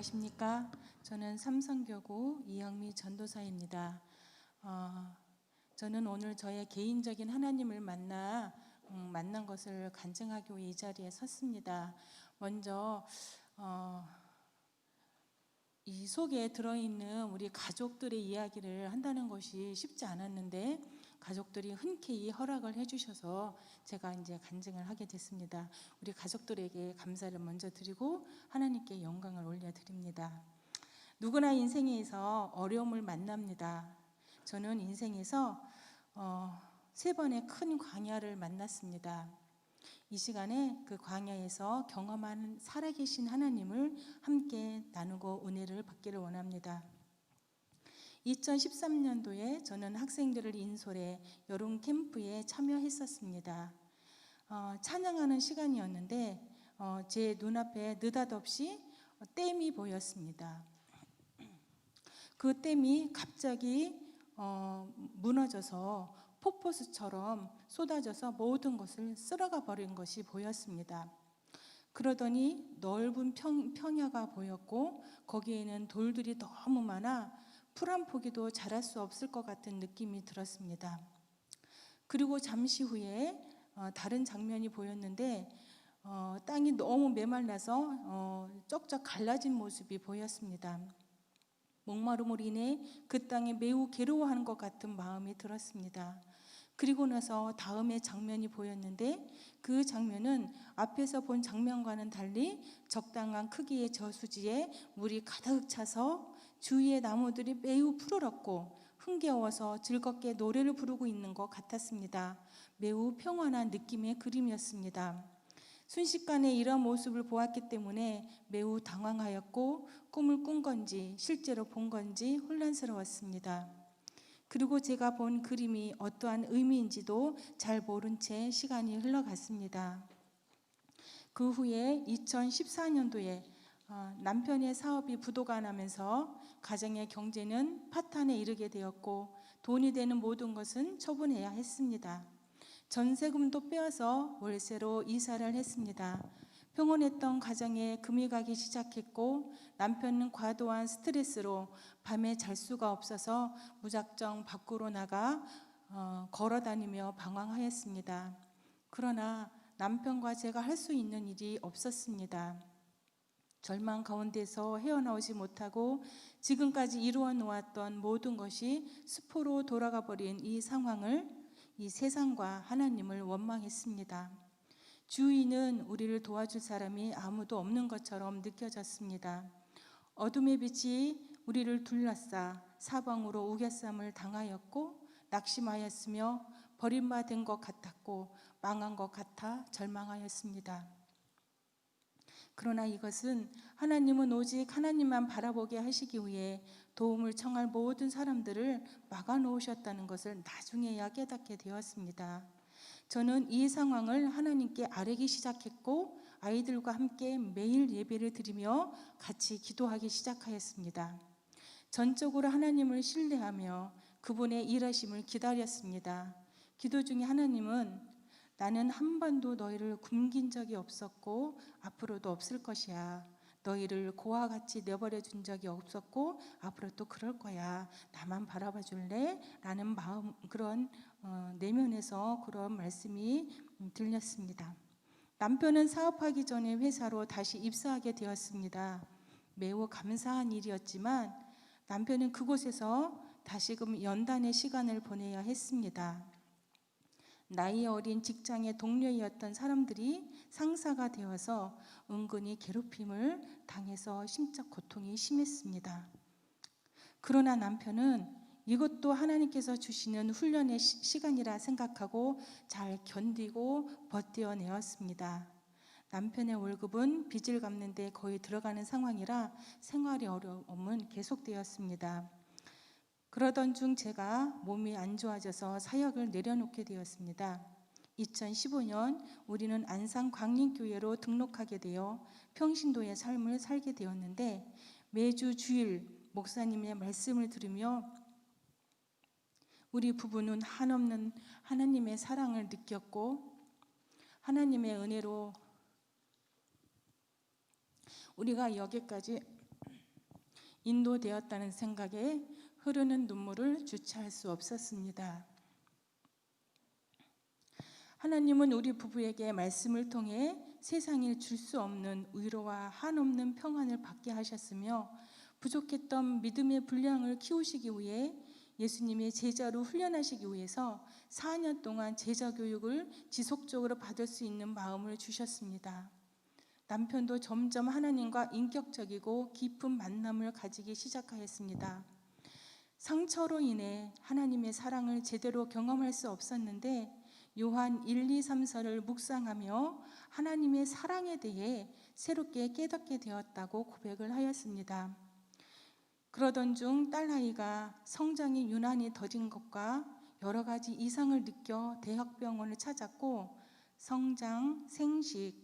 안녕하십니까? 저는 삼성교구 이영미 전도사입니다. 어, 저는 오늘 저의 개인적인 하나님을 만나 음, 만난 것을 간증하기 위해 이 자리에 섰습니다. 먼저 어, 이 속에 들어있는 우리 가족들의 이야기를 한다는 것이 쉽지 않았는데 가족들이 흔쾌히 허락을 해주셔서 제가 이제 간증을 하게 됐습니다. 우리 가족들에게 감사를 먼저 드리고 하나님께 영광을 올려드립니다. 누구나 인생에서 어려움을 만납니다. 저는 인생에서 어, 세 번의 큰 광야를 만났습니다. 이 시간에 그 광야에서 경험한 살아계신 하나님을 함께 나누고 은혜를 받기를 원합니다. 2013년도에 저는 학생들을 인솔해 여름 캠프에 참여했었습니다. 어, 찬양하는 시간이었는데 어, 제 눈앞에 느닷없이 댐이 보였습니다. 그 댐이 갑자기 어, 무너져서 폭포수처럼 쏟아져서 모든 것을 쓸어가 버린 것이 보였습니다. 그러더니 넓은 평, 평야가 보였고 거기에는 돌들이 너무 많아 풀 한 포기도 자랄 수 없을 것 같은 느낌이 들었습니다. 그리고 잠시 후에 어, 다른 장면이 보였는데 어, 땅이 너무 메말라서 어, 쩍쩍 갈라진 모습이 보였습니다. 목마름으로 인해 그 땅에 매우 괴로워하는 것 같은 마음이 들었습니다. 그리고 나서 다음에 장면이 보였는데 그 장면은 앞에서 본 장면과는 달리 적당한 크기의 저수지에 물이 가득 차서 주위의 나무들이 매우 푸르렀고 흥겨워서 즐겁게 노래를 부르고 있는 것 같았습니다. 매우 평안한 느낌의 그림이었습니다. 순식간에 이런 모습을 보았기 때문에 매우 당황하였고 꿈을 꾼 건지 실제로 본 건지 혼란스러웠습니다. 그리고 제가 본 그림이 어떠한 의미인지도 잘 모른 채 시간이 흘러갔습니다. 그 후에 2014년도에 어, 남편의 사업이 부도가 나면서 가정의 경제는 파탄에 이르게 되었고 돈이 되는 모든 것은 처분해야 했습니다. 전세금도 빼어서 월세로 이사를 했습니다. 평온했던 가정에 금이 가기 시작했고 남편은 과도한 스트레스로 밤에 잘 수가 없어서 무작정 밖으로 나가 어, 걸어 다니며 방황하였습니다. 그러나 남편과 제가 할 수 있는 일이 없었습니다. 절망 가운데서 헤어나오지 못하고 지금까지 이루어 놓았던 모든 것이 수포로 돌아가 버린 이 상황을 이 세상과 하나님을 원망했습니다. 주위는 우리를 도와줄 사람이 아무도 없는 것처럼 느껴졌습니다. 어둠의 빛이 우리를 둘러싸 사방으로 우겨쌈을 당하였고 낙심하였으며 버림받은 것 같았고 망한 것 같아 절망하였습니다. 그러나 이것은 하나님은 오직 하나님만 바라보게 하시기 위해 도움을 청할 모든 사람들을 막아 놓으셨다는 것을 나중에야 깨닫게 되었습니다. 저는 이 상황을 하나님께 아뢰기 시작했고 아이들과 함께 매일 예배를 드리며 같이 기도하기 시작하였습니다. 전적으로 하나님을 신뢰하며 그분의 일하심을 기다렸습니다. 기도 중에 하나님은 나는 한 번도 너희를 굶긴 적이 없었고 앞으로도 없을 것이야. 너희를 고와 같이 내버려 준 적이 없었고 앞으로 또 그럴 거야. 나만 바라봐 줄래? 라는 마음 그런 어, 내면에서 그런 말씀이 음, 들렸습니다. 남편은 사업하기 전에 회사로 다시 입사하게 되었습니다. 매우 감사한 일이었지만 남편은 그곳에서 다시금 연단의 시간을 보내야 했습니다. 나이 어린 직장의 동료였던 사람들이 상사가 되어서 은근히 괴롭힘을 당해서 심적 고통이 심했습니다. 그러나 남편은 이것도 하나님께서 주시는 훈련의 시간이라 생각하고 잘 견디고 버텨내었습니다. 남편의 월급은 빚을 갚는 데 거의 들어가는 상황이라 생활의 어려움은 계속되었습니다. 그러던 중 제가 몸이 안 좋아져서 사역을 내려놓게 되었습니다. 2015년 우리는 안산 광림교회로 등록하게 되어 평신도의 삶을 살게 되었는데 매주 주일 목사님의 말씀을 들으며 우리 부부는 한없는 하나님의 사랑을 느꼈고 하나님의 은혜로 우리가 여기까지 인도되었다는 생각에 흐르는 눈물을 주체할 수 없었습니다. 하나님은 우리 부부에게 말씀을 통해 세상에 줄 수 없는 위로와 한없는 평안을 받게 하셨으며 부족했던 믿음의 분량을 키우시기 위해 예수님의 제자로 훈련하시기 위해서 4년 동안 제자 교육을 지속적으로 받을 수 있는 마음을 주셨습니다. 남편도 점점 하나님과 인격적이고 깊은 만남을 가지기 시작하였습니다. 상처로 인해 하나님의 사랑을 제대로 경험할 수 없었는데 요한 1, 2, 3서를 묵상하며 하나님의 사랑에 대해 새롭게 깨닫게 되었다고 고백을 하였습니다. 그러던 중 딸아이가 성장이 유난히 더딘 것과 여러 가지 이상을 느껴 대학병원을 찾았고 성장, 생식,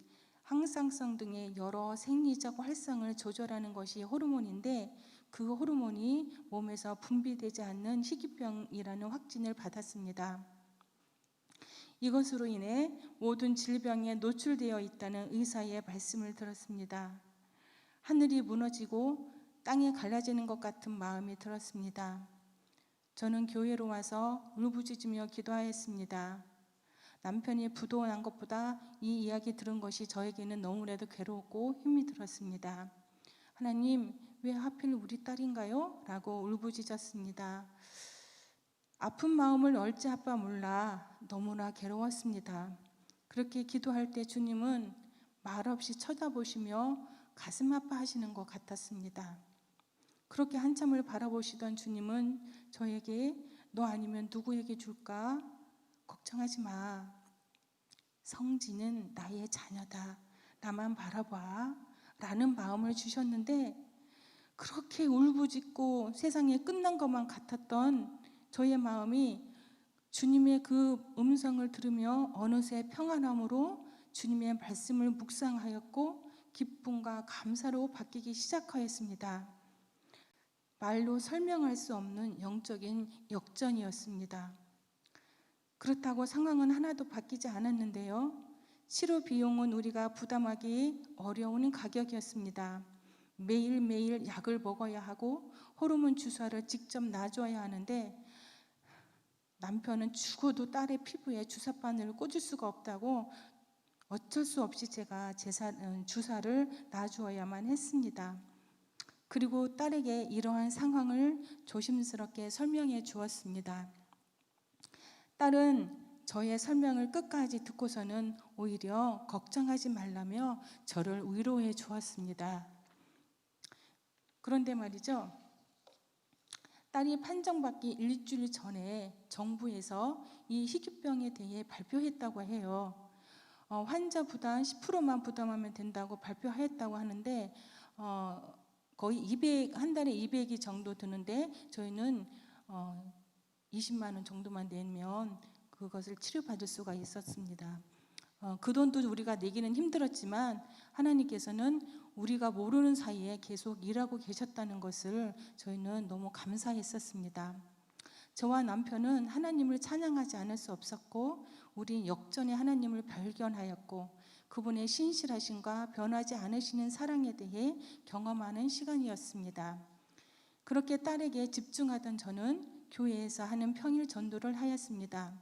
항상성 등의 여러 생리적 활성을 조절하는 것이 호르몬인데 그 호르몬이 몸에서 분비되지 않는 희귀병이라는 확진을 받았습니다. 이것으로 인해 모든 질병에 노출되어 있다는 의사의 말씀을 들었습니다. 하늘이 무너지고 땅이 갈라지는 것 같은 마음이 들었습니다. 저는 교회로 와서 울부짖으며 기도하였습니다. 남편이 부도 난 것보다 이 이야기 들은 것이 저에게는 너무나도 괴로웠고 힘이 들었습니다. 하나님, 왜 하필 우리 딸인가요? 라고 울부짖었습니다. 아픈 마음을 얼찌아빠 몰라 너무나 괴로웠습니다. 그렇게 기도할 때 주님은 말없이 쳐다보시며 가슴 아파하시는 것 같았습니다. 그렇게 한참을 바라보시던 주님은 저에게 너 아니면 누구에게 줄까? 걱정하지 마. 성지는 나의 자녀다. 나만 바라봐. 라는 마음을 주셨는데 그렇게 울부짖고 세상에 끝난 것만 같았던 저의 마음이 주님의 그 음성을 들으며 어느새 평안함으로 주님의 말씀을 묵상하였고 기쁨과 감사로 바뀌기 시작하였습니다. 말로 설명할 수 없는 영적인 역전이었습니다. 그렇다고 상황은 하나도 바뀌지 않았는데요. 치료 비용은 우리가 부담하기 어려운 가격이었습니다. 매일매일 약을 먹어야 하고 호르몬 주사를 직접 놔줘야 하는데 남편은 죽어도 딸의 피부에 주사바늘을 꽂을 수가 없다고 어쩔 수 없이 제가 제사, 음, 주사를 놔주어야만 했습니다. 그리고 딸에게 이러한 상황을 조심스럽게 설명해 주었습니다. 딸은 저의 설명을 끝까지 듣고서는 오히려 걱정하지 말라며 저를 위로해 주었습니다. 그런데 말이죠. 딸이 판정받기 일주일 전에 정부에서 이 희귀병에 대해 발표했다고 해요. 어, 환자 부담 10%만 부담하면 된다고 발표했다고 하는데 어, 거의 200, 한 달에 200이 정도 드는데 저희는 어, 20만 원 정도만 내면 그것을 치료받을 수가 있었습니다. 어, 그 돈도 우리가 내기는 힘들었지만 하나님께서는 우리가 모르는 사이에 계속 일하고 계셨다는 것을 저희는 너무 감사했었습니다. 저와 남편은 하나님을 찬양하지 않을 수 없었고 우리 역전의 하나님을 발견하였고 그분의 신실하심과 변하지 않으시는 사랑에 대해 경험하는 시간이었습니다. 그렇게 딸에게 집중하던 저는 교회에서 하는 평일 전도를 하였습니다.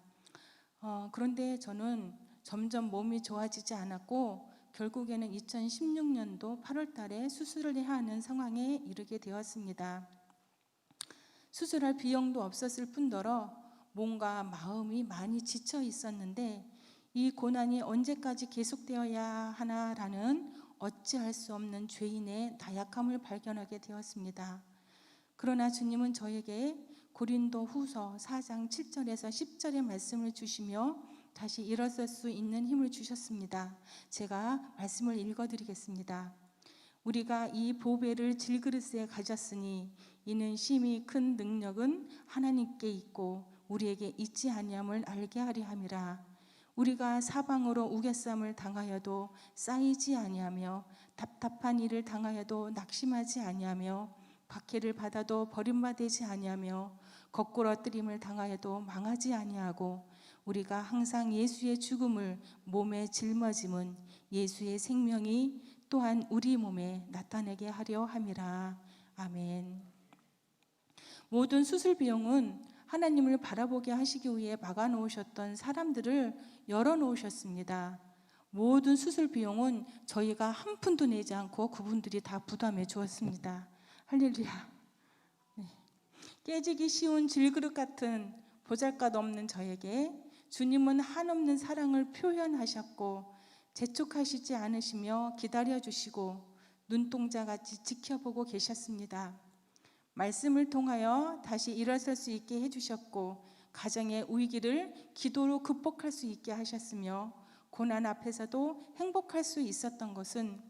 어, 그런데 저는 점점 몸이 좋아지지 않았고 결국에는 2016년도 8월 달에 수술을 해야 하는 상황에 이르게 되었습니다. 수술할 비용도 없었을 뿐더러 몸과 마음이 많이 지쳐 있었는데 이 고난이 언제까지 계속되어야 하나라는 어찌할 수 없는 죄인의 나약함을 발견하게 되었습니다. 그러나 주님은 저에게 고린도 후서 4장 7절에서 10절의 말씀을 주시며 다시 일어설 수 있는 힘을 주셨습니다. 제가 말씀을 읽어 드리겠습니다. 우리가 이 보배를 질그릇에 가졌으니 이는 심히 큰 능력은 하나님께 있고 우리에게 있지 아니함을 알게 하려 함이라. 우리가 사방으로 우겨쌈을 당하여도 쌓이지 아니하며 답답한 일을 당하여도 낙심하지 아니하며 박해를 받아도 버림받지 아니하며 거꾸러뜨림을 당하여도 망하지 아니하고 우리가 항상 예수의 죽음을 몸에 짊어짐은 예수의 생명이 또한 우리 몸에 나타내게 하려 함이라. 아멘. 모든 수술 비용은 하나님을 바라보게 하시기 위해 막아 놓으셨던 사람들을 열어 놓으셨습니다. 모든 수술 비용은 저희가 한 푼도 내지 않고 그분들이 다 부담해 주었습니다. 할렐루야. 네. 깨지기 쉬운 질그릇 같은 보잘것 없는 저에게 주님은 한없는 사랑을 표현하셨고 재촉하시지 않으시며 기다려 주시고 눈동자 같이 지켜보고 계셨습니다. 말씀을 통하여 다시 일어설 수 있게 해주셨고 가정의 위기를 기도로 극복할 수 있게 하셨으며 고난 앞에서도 행복할 수 있었던 것은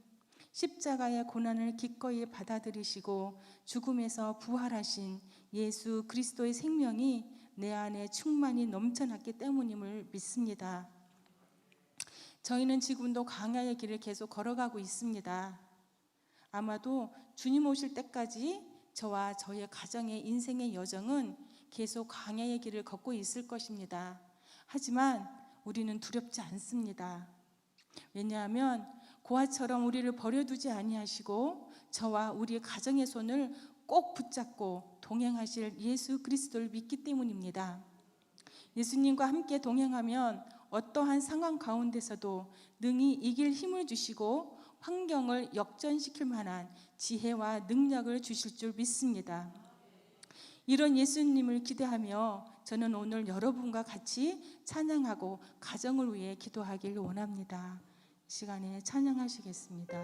십자가의 고난을 기꺼이 받아들이시고 죽음에서 부활하신 예수 그리스도의 생명이 내 안에 충만히 넘쳐났기 때문임을 믿습니다. 저희는 지금도 광야의 길을 계속 걸어가고 있습니다. 아마도 주님 오실 때까지 저와 저의 가정의 인생의 여정은 계속 광야의 길을 걷고 있을 것입니다. 하지만 우리는 두렵지 않습니다. 왜냐하면 고아처럼 우리를 버려두지 아니하시고 저와 우리 가정의 손을 꼭 붙잡고 동행하실 예수 그리스도를 믿기 때문입니다. 예수님과 함께 동행하면 어떠한 상황 가운데서도 능히 이길 힘을 주시고 환경을 역전시킬 만한 지혜와 능력을 주실 줄 믿습니다. 이런 예수님을 기대하며 저는 오늘 여러분과 같이 찬양하고 가정을 위해 기도하길 원합니다. 이 시간에 찬양하시겠습니다.